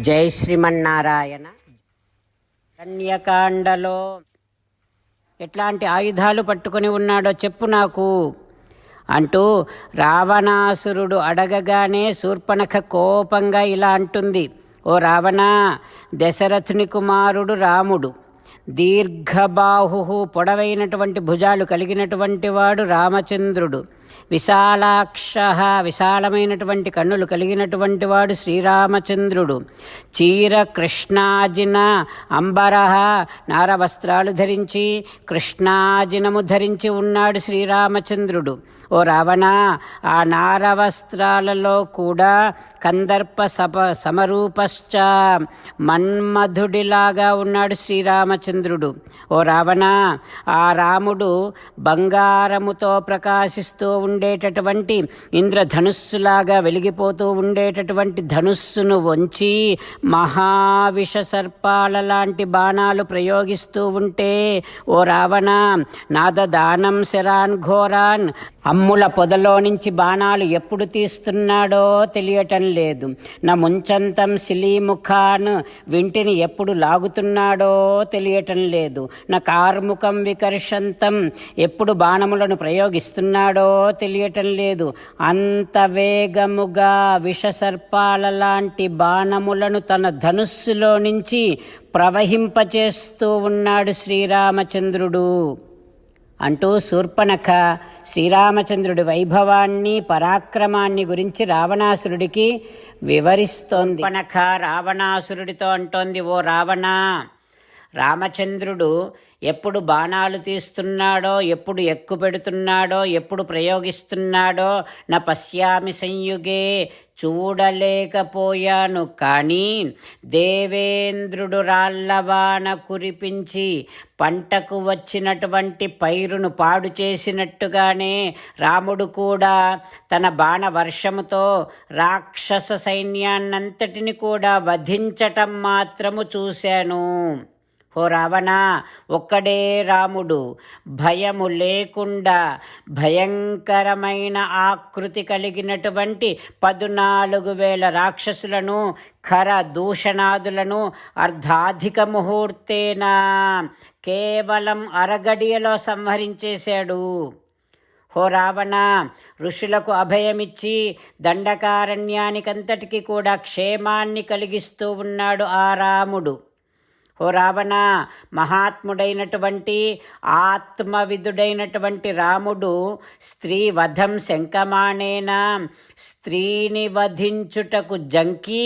జై శ్రీమన్నారాయణ. కన్యకాండలో ఎట్లాంటి ఆయుధాలు పట్టుకొని ఉన్నాడో చెప్పు నాకు అంటూ రావణాసురుడు అడగగానే శూర్పణఖ కోపంగా ఇలా అంటుంది. ఓ రావణ దశరథుని కుమారుడు రాముడు దీర్ఘబాహు పొడవైనటువంటి భుజాలు కలిగినటువంటి వాడు రామచంద్రుడు. విశాలాక్ష విశాలమైనటువంటి కన్నులు కలిగినటువంటి వాడు శ్రీరామచంద్రుడు. చీర కృష్ణాజిన అంబరహ నారవస్త్రాలు ధరించి కృష్ణాజినము ధరించి ఉన్నాడు శ్రీరామచంద్రుడు. ఓ రావణ ఆ నారవస్త్రాలలో కూడా కందర్ప సప సమరూపశ్చ మన్మధుడిలాగా ఉన్నాడు శ్రీరామచంద్రుడు. ఓ రావణ ఆ రాముడు బంగారముతో ప్రకాశిస్తూ ఉండేటటువంటి ఇంద్రధనుస్సులాగా వెలిగిపోతూ ఉండేటటువంటి ధనుస్సును వంచి మహావిష సర్పాల లాంటి బాణాలు ప్రయోగిస్తూ ఉంటే ఓ రావణ నాదదానం శరాన్ ఘోరాన్ అమ్ముల పొదలో నుంచి బాణాలు ఎప్పుడు తీస్తున్నాడో తెలియటం లేదు. నా ముంచంతం శిలీముఖాన్ వింటిని ఎప్పుడు లాగుతున్నాడో తెలియటం లేదు. నా కార్ముఖం వికర్షంతం ఎప్పుడు బాణములను ప్రయోగిస్తున్నాడో తెలియటం లేదు. అంత వేగముగా విషసర్పాల లాంటి బాణములను తన ధనుస్సులో నుంచి ప్రవహింపచేస్తూ ఉన్నాడు శ్రీరామచంద్రుడు. అంటూ శూర్పణఖ శ్రీరామచంద్రుడి వైభవాన్ని పరాక్రమాన్ని గురించి రావణాసురుడికి వివరిస్తోంది. శూర్పణఖ రావణాసురుడితో అంటోంది ఓ రావణ రామచంద్రుడు ఎప్పుడు బాణాలు తీస్తున్నాడో ఎప్పుడు ఎక్కు పెడుతున్నాడో ఎప్పుడు ప్రయోగిస్తున్నాడో నా పశ్యామి సంయుగే చూడలేకపోయాను. కానీ దేవేంద్రుడు రాళ్ళవాన కురిపించి పంటకు వచ్చినటువంటి పైరును పాడు చేసినట్టుగానే రాముడు కూడా తన బాణ వర్షముతో రాక్షస సైన్యాన్నంతటిని కూడా వధించటం మాత్రము చూశాను. ఓ రావణ ఒక్కడే రాముడు. భయము లేకుండా భయంకరమైన ఆకృతి కలిగినటువంటి పదునాలుగు వేల రాక్షసులను ఖర దూషణాదులను అర్ధాధిక ముహూర్తేనా కేవలం అరగడియలో సంహరించేశాడు. హో రావణ ఋషులకు అభయమిచ్చి దండకారణ్యానికంతటికి కూడా క్షేమాన్ని కలిగిస్తూ ఉన్నాడు ఆ రాముడు. ఓ రావణ మహాత్ముడైనటువంటి ఆత్మవిధుడైనటువంటి రాముడు స్త్రీ వధం శంకమాణేన స్త్రీని వధించుటకు జంకి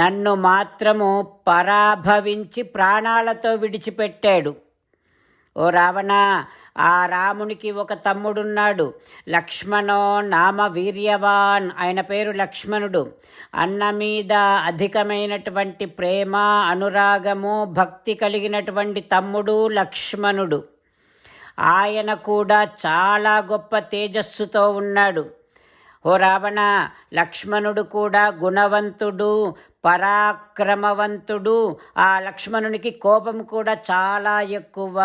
నన్ను మాత్రము పరాభవించి ప్రాణాలతో విడిచిపెట్టాడు. ఓ రావణ ఆ రామునికి ఒక తమ్ముడున్నాడు. లక్ష్మణో నామ వీర్యవాన్ ఆయన పేరు లక్ష్మణుడు. అన్న మీద అధికమైనటువంటి ప్రేమ అనురాగము భక్తి కలిగినటువంటి తమ్ముడు లక్ష్మణుడు. ఆయన కూడా చాలా గొప్ప తేజస్సుతో ఉన్నాడు. ఓ రావణ లక్ష్మణుడు కూడా గుణవంతుడు పరాక్రమవంతుడు. ఆ లక్ష్మణునికి కోపం కూడా చాలా ఎక్కువ.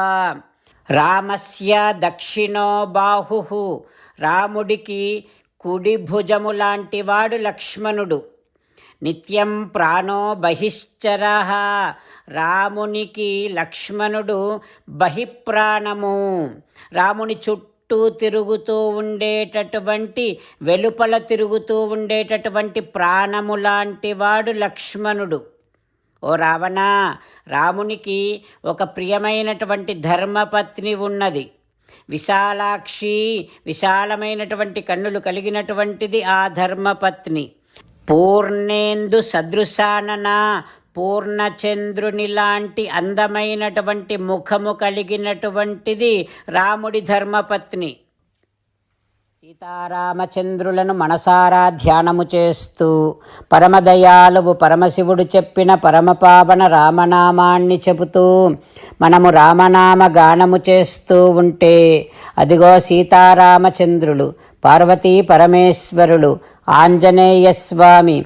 రామస్య దక్షిణో బాహు. రాముడికి కుడి భుజము లాంటివాడు లక్ష్మణుడు. నిత్యం ప్రాణో బహిశ్చర. రామునికి లక్ష్మణుడు బహిప్రాణము. రాముని చుట్టూ చుట్టూ తిరుగుతూ ఉండేటటువంటి వెలుపల తిరుగుతూ ఉండేటటువంటి ప్రాణము లాంటి వాడు లక్ష్మణుడు. ఓ రావణ రామునికి ఒక ప్రియమైనటువంటి ధర్మపత్ని ఉన్నది. విశాలాక్షి విశాలమైనటువంటి కన్నులు కలిగినటువంటిది ఆ ధర్మపత్ని. పూర్ణేందు సదృశానన పూర్ణచంద్రుని లాంటి అందమైనటువంటి ముఖము కలిగినటువంటిది రాముడి ధర్మపత్ని. సీతారామచంద్రులను మనసారా ధ్యానము చేస్తూ పరమదయాలువు పరమశివుడు చెప్పిన పరమపావన రామనామాన్ని చెబుతూ మనము రామనామ గానము చేస్తూ ఉంటే అదిగో సీతారామచంద్రులు పార్వతీ పరమేశ్వరులు ఆంజనేయస్వామి